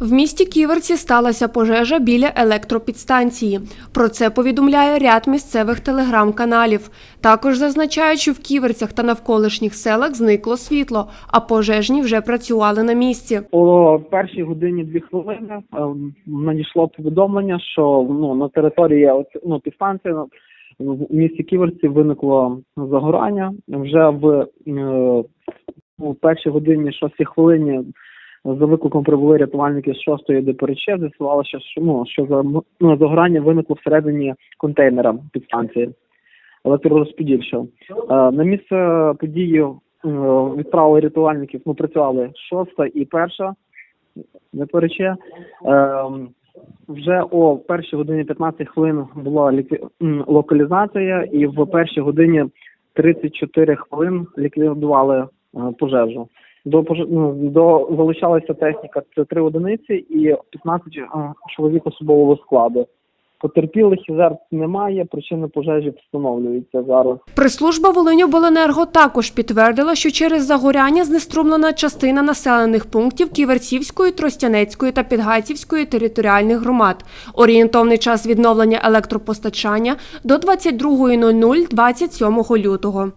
В місті Ківерці сталася пожежа біля електропідстанції. Про це повідомляє ряд місцевих телеграм-каналів. Також зазначають, що в Ківерцях та навколишніх селах зникло світло, а пожежні вже працювали на місці. О першій годині дві хвилини ем, надійшло повідомлення, що ну на території ну, підстанції в місті Ківерці виникло загорання. Вже в е, у першій годині шостій хвилині за викликом прибули рятувальники з шостої ДПРЧ. З'ясувалося, що ну що за ну, загорання виникло всередині контейнера підстанції електророзподільчого. Е, на місце події е, відправили рятувальників. Ми працювали шоста і перша ДПРЧ. Ем, вже о першій годині 15 хвилин була локалізація, і в першій годині 34 хвилин ліквідували е, пожежу. До ну, до залишалася техніка це три одиниці і 15 е, чоловік особового складу. Потерпілих і жертв немає. Причини пожежі встановлюються зараз. Прес-служба Волиньобленерго також підтвердила, що через загоряння знеструмлена частина населених пунктів Ківерцівської, Тростянецької та Підгайцівської територіальних громад. Орієнтовний час відновлення електропостачання до 22.00 27 лютого.